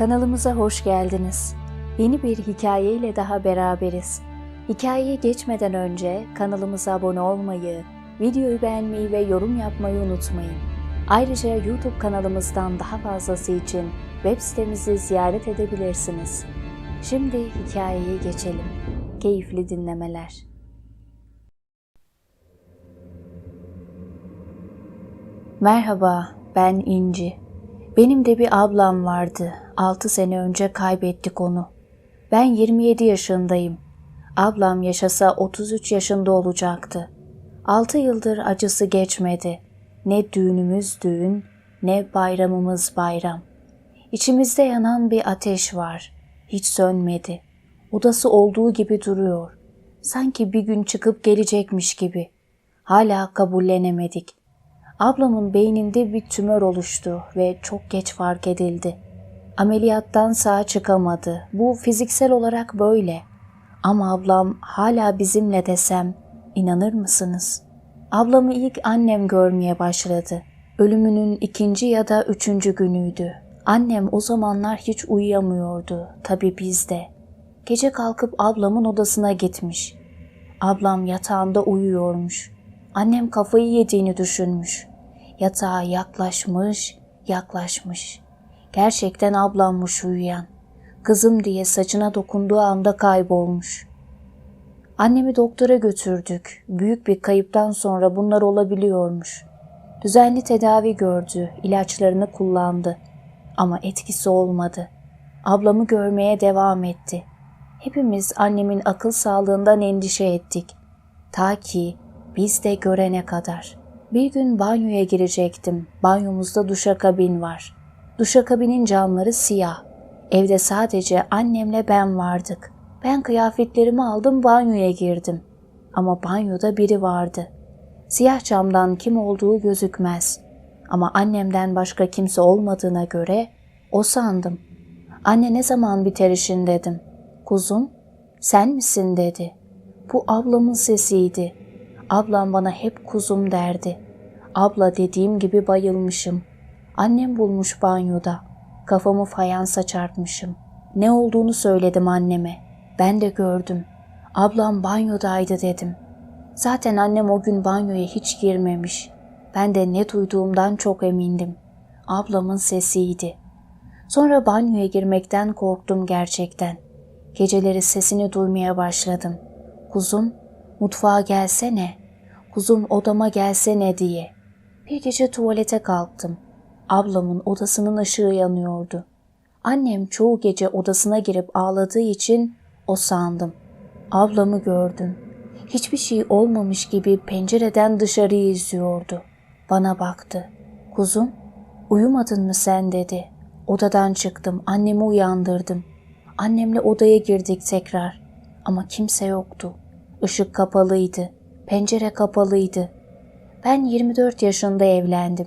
Kanalımıza hoş geldiniz. Yeni bir hikaye ile daha beraberiz. Hikayeye geçmeden önce kanalımıza abone olmayı, videoyu beğenmeyi ve yorum yapmayı unutmayın. Ayrıca YouTube kanalımızdan daha fazlası için web sitemizi ziyaret edebilirsiniz. Şimdi hikayeye geçelim. Keyifli dinlemeler. Merhaba, ben İnci. Benim de bir ablam vardı. 6 sene önce kaybettik onu. Ben 27 yaşındayım. Ablam yaşasa 33 yaşında olacaktı. 6 yıldır acısı geçmedi. Ne düğünümüz düğün, ne bayramımız bayram. İçimizde yanan bir ateş var. Hiç sönmedi. Odası olduğu gibi duruyor. Sanki bir gün çıkıp gelecekmiş gibi. Hala kabullenemedik. Ablamın beyninde bir tümör oluştu ve çok geç fark edildi. Ameliyattan sağ çıkamadı. Bu fiziksel olarak böyle. Ama ablam hala bizimle desem inanır mısınız? Ablamı ilk annem görmeye başladı. Ölümünün ikinci ya da üçüncü günüydü. Annem o zamanlar hiç uyuyamıyordu. Tabii biz de. Gece kalkıp ablamın odasına gitmiş. Ablam yatağında uyuyormuş. Annem kafayı yediğini düşünmüş. Yatağa yaklaşmış, yaklaşmış. Gerçekten ablammış uyuyan. Kızım diye saçına dokunduğu anda kaybolmuş. Annemi doktora götürdük. Büyük bir kayıptan sonra bunlar olabiliyormuş. Düzenli tedavi gördü, ilaçlarını kullandı. Ama etkisi olmadı. Ablamı görmeye devam etti. Hepimiz annemin akıl sağlığından endişe ettik. Ta ki biz de görene kadar. Bir gün banyoya girecektim. Banyomuzda duşakabin var. Duşakabinin camları siyah. Evde sadece annemle ben vardık. Ben kıyafetlerimi aldım banyoya girdim. Ama banyoda biri vardı. Siyah camdan kim olduğu gözükmez. Ama annemden başka kimse olmadığına göre o sandım. Anne ne zaman biter işin dedim. Kuzum sen misin dedi. Bu ablamın sesiydi. Ablam bana hep kuzum derdi. Abla dediğim gibi bayılmışım. Annem bulmuş banyoda. Kafamı fayansa çarpmışım. Ne olduğunu söyledim anneme. Ben de gördüm. Ablam banyodaydı dedim. Zaten annem o gün banyoya hiç girmemiş. Ben de ne duyduğumdan çok emindim. Ablamın sesiydi. Sonra banyoya girmekten korktum gerçekten. Geceleri sesini duymaya başladım. Kuzum, mutfağa gelsene. Kuzum odama gelsene diye. Bir gece tuvalete kalktım. Ablamın odasının ışığı yanıyordu. Annem çoğu gece odasına girip ağladığı için o sandım. Ablamı gördüm. Hiçbir şey olmamış gibi pencereden dışarıyı izliyordu. Bana baktı. Kuzum, uyumadın mı sen dedi. Odadan çıktım, annemi uyandırdım. Annemle odaya girdik tekrar. Ama kimse yoktu. Işık kapalıydı. Pencere kapalıydı. Ben 24 yaşında evlendim.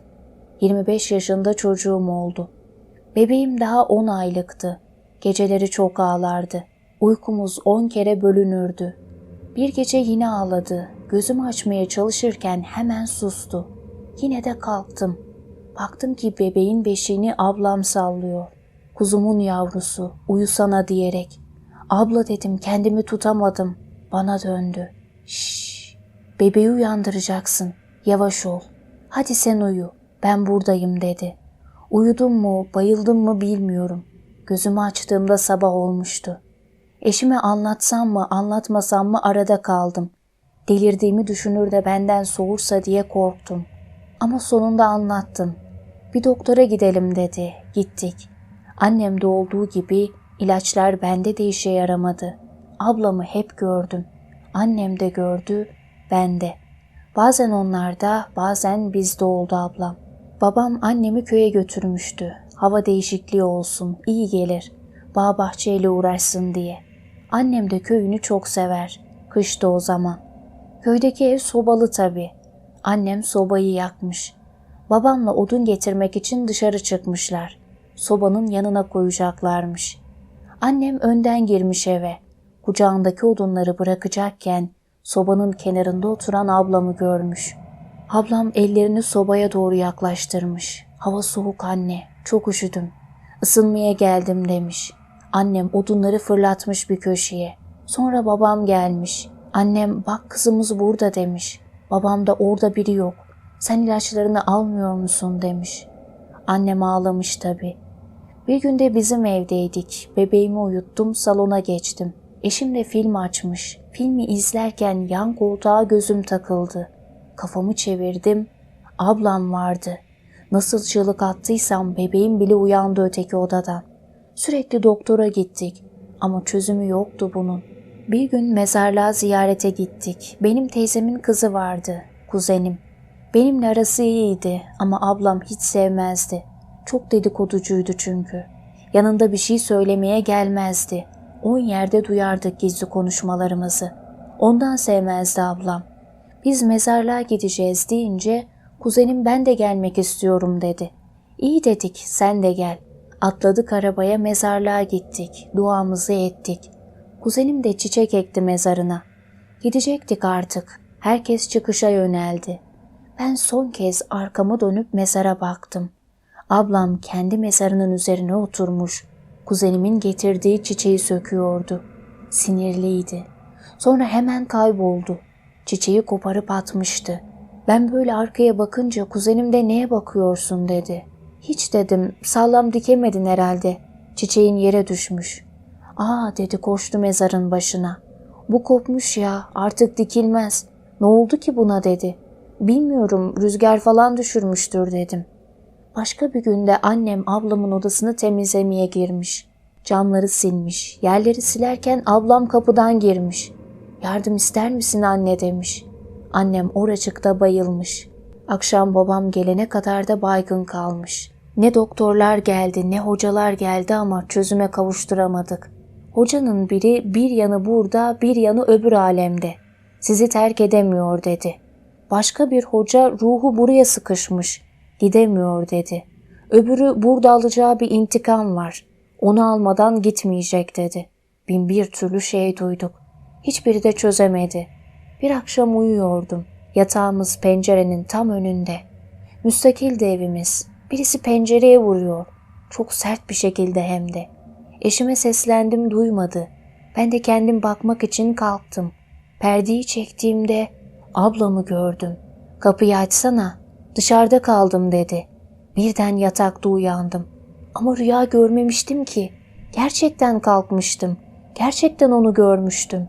25 yaşında çocuğum oldu. Bebeğim daha 10 aylıktı. Geceleri çok ağlardı. Uykumuz 10 kere bölünürdü. Bir gece yine ağladı. Gözümü açmaya çalışırken hemen sustu. Yine de kalktım. Baktım ki bebeğin beşiğini ablam sallıyor. Kuzumun yavrusu, uyusana diyerek. Abla dedim kendimi tutamadım. Bana döndü. Şşş, bebeği uyandıracaksın. Yavaş ol. Hadi sen uyu. Ben buradayım dedi. Uyudum mu, bayıldım mı bilmiyorum. Gözümü açtığımda sabah olmuştu. Eşime anlatsam mı, anlatmasam mı arada kaldım. Delirdiğimi düşünür de benden soğursa diye korktum. Ama sonunda anlattım. Bir doktora gidelim dedi. Gittik. Annemde olduğu gibi ilaçlar bende de işe yaramadı. Ablamı hep gördüm. Annem de gördü, ben de. Bazen onlarda, bazen bizde oldu ablam. Babam annemi köye götürmüştü. Hava değişikliği olsun, iyi gelir. Bağ bahçeyle uğraşsın diye. Annem de köyünü çok sever. Kışta o zaman. Köydeki ev sobalı tabii. Annem sobayı yakmış. Babamla odun getirmek için dışarı çıkmışlar. Sobanın yanına koyacaklarmış. Annem önden girmiş eve. Kucağındaki odunları bırakacakken sobanın kenarında oturan ablamı görmüş. Ablam ellerini sobaya doğru yaklaştırmış. Hava soğuk anne, çok üşüdüm. Isınmaya geldim demiş. Annem odunları fırlatmış bir köşeye. Sonra babam gelmiş. Annem bak kızımız burada demiş. Babam da orada biri yok. Sen ilaçlarını almıyor musun demiş. Annem ağlamış tabii. Bir günde bizim evdeydik. Bebeğimi uyuttum, salona geçtim. Eşim de film açmış. Filmi izlerken yan koltuğa gözüm takıldı. Kafamı çevirdim. Ablam vardı. Nasıl çığlık attıysam bebeğim bile uyandı öteki odadan. Sürekli doktora gittik ama çözümü yoktu bunun. Bir gün mezarlığa ziyarete gittik. Benim teyzemin kızı vardı, kuzenim. Benimle arası iyiydi ama ablam hiç sevmezdi. Çok dedikoducuydu çünkü. Yanında bir şey söylemeye gelmezdi. On yerde duyardık gizli konuşmalarımızı. Ondan sevmezdi ablam. Biz mezarlığa gideceğiz deyince kuzenim ben de gelmek istiyorum dedi. İyi dedik sen de gel. Atladık arabaya mezarlığa gittik. Duamızı ettik. Kuzenim de çiçek ekti mezarına. Gidecektik artık. Herkes çıkışa yöneldi. Ben son kez arkamı dönüp mezara baktım. Ablam kendi mezarının üzerine oturmuş. Kuzenimin getirdiği çiçeği söküyordu. Sinirliydi. Sonra hemen kayboldu. Çiçeği koparıp atmıştı. Ben böyle arkaya bakınca kuzenim de neye bakıyorsun dedi. Hiç dedim sağlam dikemedin herhalde. Çiçeğin yere düşmüş. Aa dedi koştu mezarın başına. Bu kopmuş ya artık dikilmez. Ne oldu ki buna dedi. Bilmiyorum rüzgar falan düşürmüştür dedim. Başka bir günde annem ablamın odasını temizlemeye girmiş. Camları silmiş. Yerleri silerken ablam kapıdan girmiş. Yardım ister misin anne demiş. Annem oracıkta bayılmış. Akşam babam gelene kadar da baygın kalmış. Ne doktorlar geldi ne hocalar geldi ama çözüme kavuşturamadık. Hocanın biri bir yanı burada bir yanı öbür alemde. Sizi terk edemiyor dedi. Başka bir hoca ruhu buraya sıkışmış. Gidemiyor dedi. Öbürü burada alacağı bir intikam var. Onu almadan gitmeyecek dedi. Bin bir türlü şey duyduk. Hiçbiri de çözemedi. Bir akşam uyuyordum. Yatağımız pencerenin tam önünde. Müstakildi evimiz. Birisi pencereye vuruyor. Çok sert bir şekilde hem de. Eşime seslendim duymadı. Ben de kendim bakmak için kalktım. Perdeyi çektiğimde ablamı gördüm. Kapıyı açsana. Dışarıda kaldım dedi. Birden yatakta uyandım. Ama rüya görmemiştim ki. Gerçekten kalkmıştım. Gerçekten onu görmüştüm.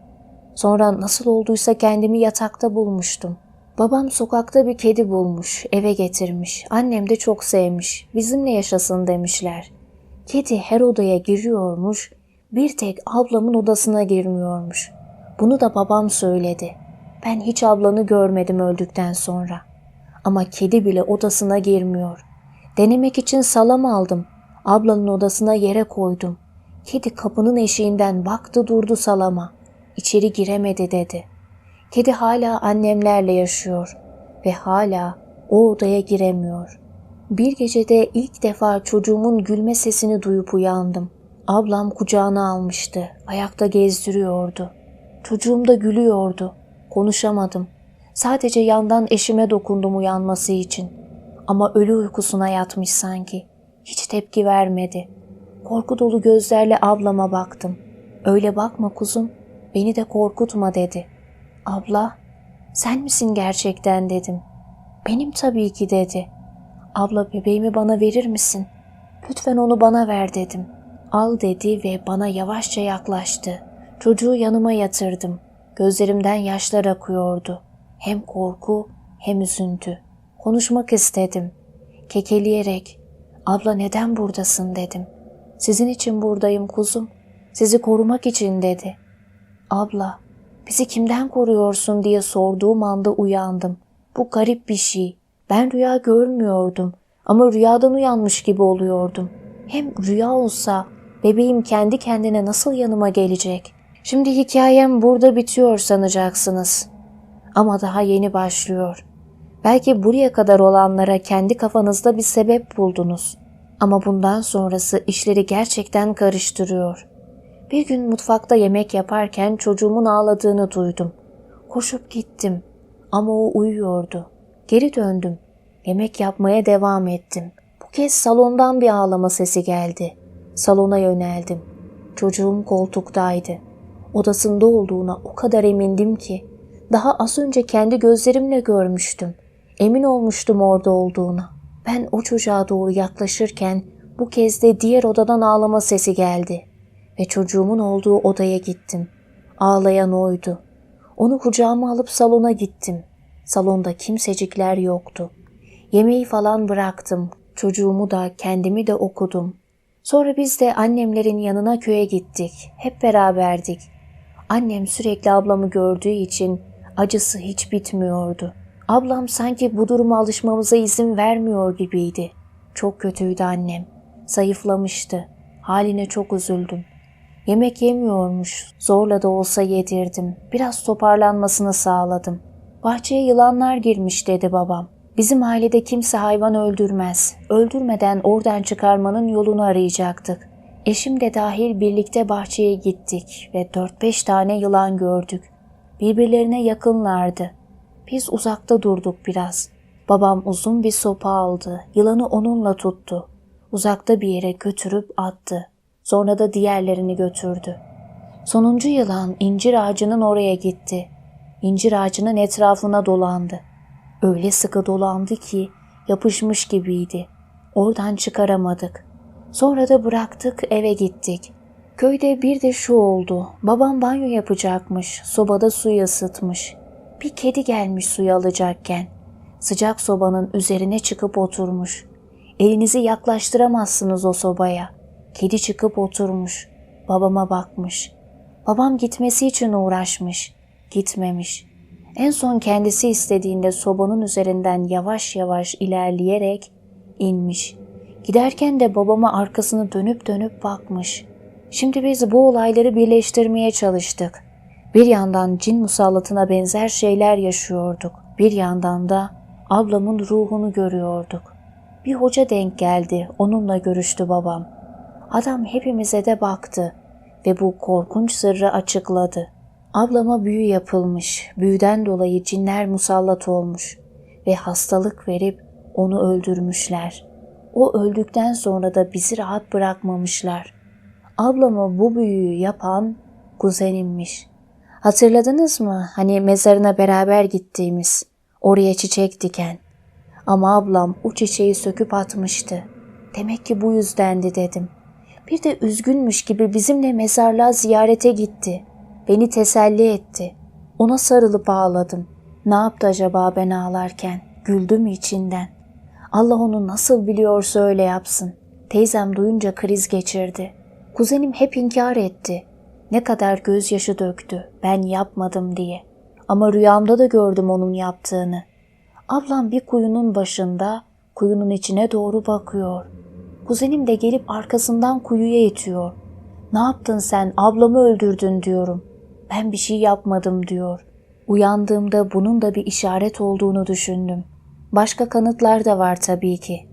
Sonra nasıl olduysa kendimi yatakta bulmuştum. Babam sokakta bir kedi bulmuş, eve getirmiş. Annem de çok sevmiş. Bizimle yaşasın demişler. Kedi her odaya giriyormuş, bir tek ablamın odasına girmiyormuş. Bunu da babam söyledi. Ben hiç ablanı görmedim öldükten sonra. Ama kedi bile odasına girmiyor. Denemek için salam aldım. Ablanın odasına yere koydum. Kedi kapının eşiğinden baktı durdu salama. İçeri giremedi dedi. Kedi hala annemlerle yaşıyor ve hala o odaya giremiyor. Bir gecede ilk defa çocuğumun gülme sesini duyup uyandım. Ablam kucağına almıştı, ayakta gezdiriyordu. Çocuğum da gülüyordu. Konuşamadım. Sadece yandan eşime dokundum uyanması için. Ama ölü uykusuna yatmış sanki. Hiç tepki vermedi. Korku dolu gözlerle ablama baktım. Öyle bakma kuzum, beni de korkutma dedi. Abla, sen misin gerçekten dedim. Benim tabii ki dedi. Abla bebeğimi bana verir misin? Lütfen onu bana ver dedim. Al dedi ve bana yavaşça yaklaştı. Çocuğu yanıma yatırdım. Gözlerimden yaşlar akıyordu. Hem korku hem üzüntü. Konuşmak istedim. Kekeleyerek, abla neden buradasın dedim. Sizin için buradayım kuzum. Sizi korumak için dedi. Abla, bizi kimden koruyorsun diye sorduğum anda uyandım. Bu garip bir şey. Ben rüya görmüyordum ama rüyadan uyanmış gibi oluyordum. Hem rüya olsa bebeğim kendi kendine nasıl yanıma gelecek? Şimdi hikayem burada bitiyor sanacaksınız. Ama daha yeni başlıyor. Belki buraya kadar olanlara kendi kafanızda bir sebep buldunuz. Ama bundan sonrası işleri gerçekten karıştırıyor. Bir gün mutfakta yemek yaparken çocuğumun ağladığını duydum. Koşup gittim ama o uyuyordu. Geri döndüm. Yemek yapmaya devam ettim. Bu kez salondan bir ağlama sesi geldi. Salona yöneldim. Çocuğum koltuktaydı. Odasında olduğuna o kadar emindim ki daha az önce kendi gözlerimle görmüştüm. Emin olmuştum orada olduğuna. Ben o çocuğa doğru yaklaşırken bu kez de diğer odadan ağlama sesi geldi ve çocuğumun olduğu odaya gittim. Ağlayan oydu. Onu kucağıma alıp salona gittim. Salonda kimsecikler yoktu. Yemeği falan bıraktım. Çocuğumu da kendimi de okudum. Sonra biz de annemlerin yanına köye gittik. Hep beraberdik. Annem sürekli ablamı gördüğü için acısı hiç bitmiyordu. Ablam sanki bu duruma alışmamıza izin vermiyor gibiydi. Çok kötüydü annem. Zayıflamıştı. Haline çok üzüldüm. Yemek yemiyormuş. Zorla da olsa yedirdim. Biraz toparlanmasını sağladım. Bahçeye yılanlar girmiş dedi babam. Bizim ailede kimse hayvan öldürmez. Öldürmeden oradan çıkarmanın yolunu arayacaktık. Eşim de dahil birlikte bahçeye gittik ve 4-5 tane yılan gördük. Birbirlerine yakınlardı. Biz uzakta durduk biraz. Babam uzun bir sopa aldı. Yılanı onunla tuttu. Uzakta bir yere götürüp attı. Sonra da diğerlerini götürdü. Sonuncu yılan incir ağacının oraya gitti. İncir ağacının etrafına dolandı. Öyle sıkı dolandı ki yapışmış gibiydi. Oradan çıkaramadık. Sonra da bıraktık eve gittik. Köyde bir de şu oldu. Babam banyo yapacakmış. Sobada suyu ısıtmış. Bir kedi gelmiş suyu alacakken. Sıcak sobanın üzerine çıkıp oturmuş. Elinizi yaklaştıramazsınız o sobaya. Kedi çıkıp oturmuş. Babama bakmış. Babam gitmesi için uğraşmış. Gitmemiş. En son kendisi istediğinde sobanın üzerinden yavaş yavaş ilerleyerek inmiş. Giderken de babama arkasını dönüp dönüp bakmış. Şimdi biz bu olayları birleştirmeye çalıştık. Bir yandan cin musallatına benzer şeyler yaşıyorduk. Bir yandan da ablamın ruhunu görüyorduk. Bir hoca denk geldi, onunla görüştü babam. Adam hepimize de baktı ve bu korkunç sırrı açıkladı. Ablama büyü yapılmış, büyüden dolayı cinler musallat olmuş ve hastalık verip onu öldürmüşler. O öldükten sonra da bizi rahat bırakmamışlar. Ablama bu büyüyü yapan kuzenimmiş. Hatırladınız mı hani mezarına beraber gittiğimiz, oraya çiçek diken. Ama ablam o çiçeği söküp atmıştı. Demek ki bu yüzdendi dedim. Bir de üzgünmüş gibi bizimle mezarlığa ziyarete gitti. Beni teselli etti. Ona sarılıp ağladım. Ne yaptı acaba ben ağlarken? Güldü mü içinden? Allah onu nasıl biliyorsa öyle yapsın. Teyzem duyunca kriz geçirdi. Kuzenim hep inkar etti. Ne kadar gözyaşı döktü ben yapmadım diye. Ama rüyamda da gördüm onun yaptığını. Ablam bir kuyunun başında kuyunun içine doğru bakıyor. Kuzenim de gelip arkasından kuyuya itiyor. Ne yaptın sen ablamı öldürdün diyorum. Ben bir şey yapmadım diyor. Uyandığımda bunun da bir işaret olduğunu düşündüm. Başka kanıtlar da var tabii ki.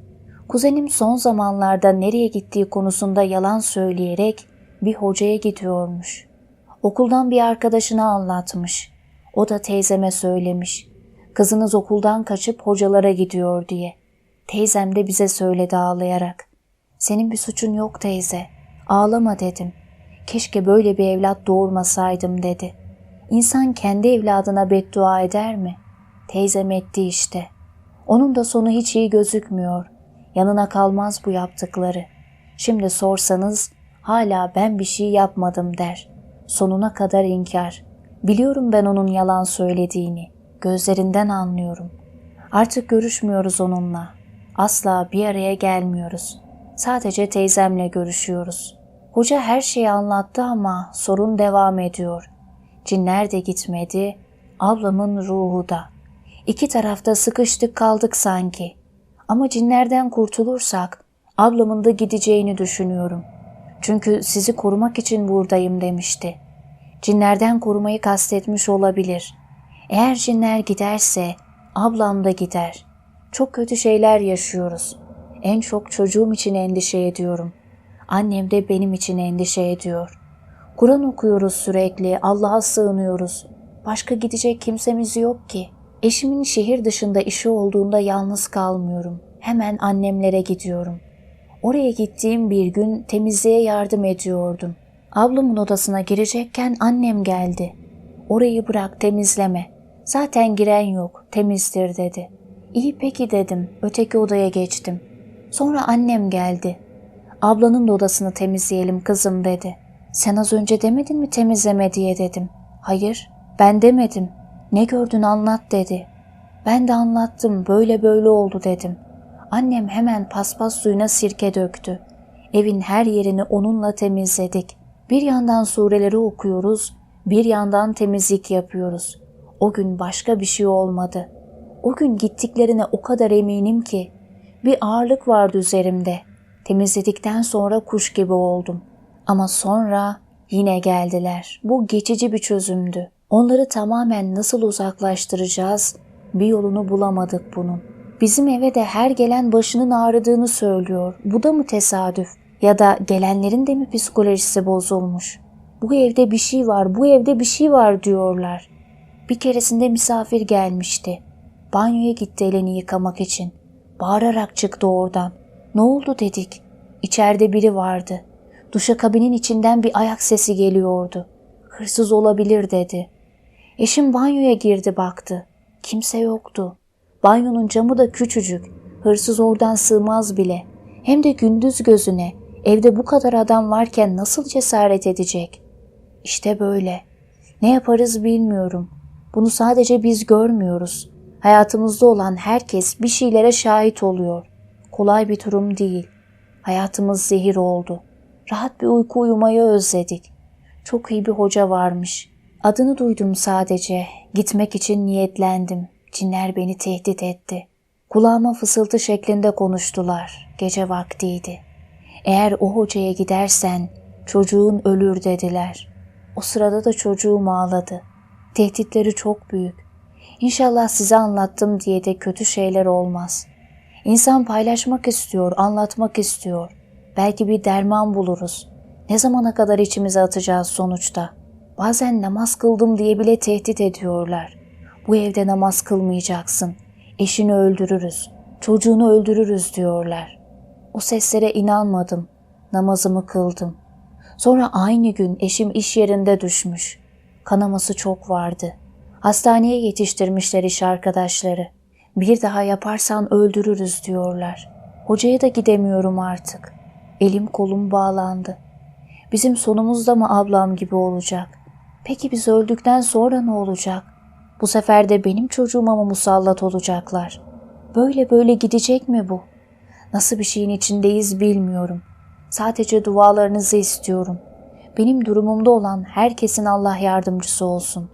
Kuzenim son zamanlarda nereye gittiği konusunda yalan söyleyerek bir hocaya gidiyormuş. Okuldan bir arkadaşına anlatmış. O da teyzeme söylemiş. Kızınız okuldan kaçıp hocalara gidiyor diye. Teyzem de bize söyledi ağlayarak. Senin bir suçun yok teyze. Ağlama dedim. Keşke böyle bir evlat doğurmasaydım dedi. İnsan kendi evladına beddua eder mi? Teyzem etti işte. Onun da sonu hiç iyi gözükmüyor. Yanına kalmaz bu yaptıkları. Şimdi sorsanız hala ben bir şey yapmadım der. Sonuna kadar inkar. Biliyorum ben onun yalan söylediğini. Gözlerinden anlıyorum. Artık görüşmüyoruz onunla. Asla bir araya gelmiyoruz. Sadece teyzemle görüşüyoruz. Hoca her şeyi anlattı ama sorun devam ediyor. Cinler de gitmedi, ablamın ruhu da. İki tarafta sıkıştık kaldık sanki. Ama cinlerden kurtulursak ablamın da gideceğini düşünüyorum. Çünkü sizi korumak için buradayım demişti. Cinlerden korumayı kastetmiş olabilir. Eğer cinler giderse ablam da gider. Çok kötü şeyler yaşıyoruz. En çok çocuğum için endişe ediyorum. Annem de benim için endişe ediyor. Kur'an okuyoruz sürekli, Allah'a sığınıyoruz. Başka gidecek kimsemiz yok ki. Eşimin şehir dışında işi olduğunda yalnız kalmıyorum. Hemen annemlere gidiyorum. Oraya gittiğim bir gün temizliğe yardım ediyordum. Ablamın odasına girecekken annem geldi. Orayı bırak temizleme. Zaten giren yok, temizdir dedi. İyi peki dedim, öteki odaya geçtim. Sonra annem geldi. Ablanın da odasını temizleyelim kızım dedi. Sen az önce demedin mi temizleme diye dedim. Hayır, ben demedim. Ne gördün anlat dedi. Ben de anlattım, böyle böyle oldu dedim. Annem hemen paspas suyuna sirke döktü. Evin her yerini onunla temizledik. Bir yandan sureleri okuyoruz, bir yandan temizlik yapıyoruz. O gün başka bir şey olmadı. O gün gittiklerine o kadar eminim ki bir ağırlık vardı üzerimde. Temizledikten sonra kuş gibi oldum. Ama sonra yine geldiler. Bu geçici bir çözümdü. Onları tamamen nasıl uzaklaştıracağız? Bir yolunu bulamadık bunun. Bizim eve de her gelen başının ağrıdığını söylüyor. Bu da mı tesadüf? Ya da gelenlerin de mi psikolojisi bozulmuş? Bu evde bir şey var, bu evde bir şey var diyorlar. Bir keresinde misafir gelmişti. Banyoya gitti elini yıkamak için. Bağırarak çıktı oradan. Ne oldu dedik. İçeride biri vardı. Duşakabinin içinden bir ayak sesi geliyordu. Hırsız olabilir dedi. Eşim banyoya girdi baktı. Kimse yoktu. Banyonun camı da küçücük. Hırsız oradan sığmaz bile. Hem de gündüz gözüne. Evde bu kadar adam varken nasıl cesaret edecek? İşte böyle. Ne yaparız bilmiyorum. Bunu sadece biz görmüyoruz. Hayatımızda olan herkes bir şeylere şahit oluyor. Kolay bir durum değil. Hayatımız zehir oldu. Rahat bir uyku uyumayı özledik. Çok iyi bir hoca varmış. Adını duydum sadece. Gitmek için niyetlendim. Cinler beni tehdit etti. Kulağıma fısıltı şeklinde konuştular. Gece vaktiydi. Eğer o hocaya gidersen çocuğun ölür dediler. O sırada da çocuğum ağladı. Tehditleri çok büyük. İnşallah size anlattım diye de kötü şeyler olmaz. İnsan paylaşmak istiyor, anlatmak istiyor. Belki bir derman buluruz. Ne zamana kadar içimize atacağız sonuçta? Bazen namaz kıldım diye bile tehdit ediyorlar. Bu evde namaz kılmayacaksın. Eşini öldürürüz. Çocuğunu öldürürüz diyorlar. O seslere inanmadım. Namazımı kıldım. Sonra aynı gün eşim iş yerinde düşmüş. Kanaması çok vardı. Hastaneye yetiştirmişler iş arkadaşları. Bir daha yaparsan öldürürüz diyorlar. Hocaya da gidemiyorum artık. Elim kolum bağlandı. Bizim sonumuz da mı ablam gibi olacak? Peki biz öldükten sonra ne olacak? Bu sefer de benim çocuğuma mı musallat olacaklar? Böyle böyle gidecek mi bu? Nasıl bir şeyin içindeyiz bilmiyorum. Sadece dualarınızı istiyorum. Benim durumumda olan herkesin Allah yardımcısı olsun.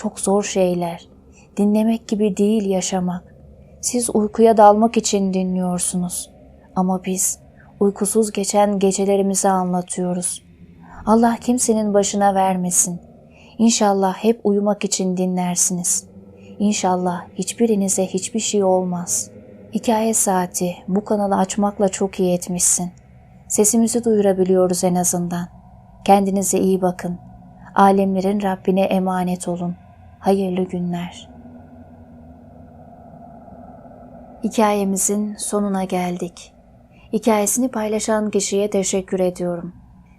Çok zor şeyler. Dinlemek gibi değil yaşamak. Siz uykuya dalmak için dinliyorsunuz. Ama biz uykusuz geçen gecelerimizi anlatıyoruz. Allah kimsenin başına vermesin. İnşallah hep uyumak için dinlersiniz. İnşallah hiçbirinize hiçbir şey olmaz. Hikaye saati bu kanalı açmakla çok iyi etmişsin. Sesimizi duyurabiliyoruz en azından. Kendinize iyi bakın. Alemlerin Rabbine emanet olun. Hayırlı günler. Hikayemizin sonuna geldik. Hikayesini paylaşan kişiye teşekkür ediyorum.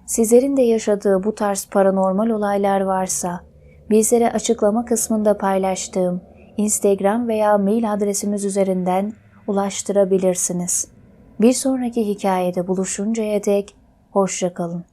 Sizlerin de yaşadığı bu tarz paranormal olaylar varsa bizlere açıklama kısmında paylaştığım Instagram veya mail adresimiz üzerinden ulaştırabilirsiniz. Bir sonraki hikayede buluşuncaya dek hoşçakalın.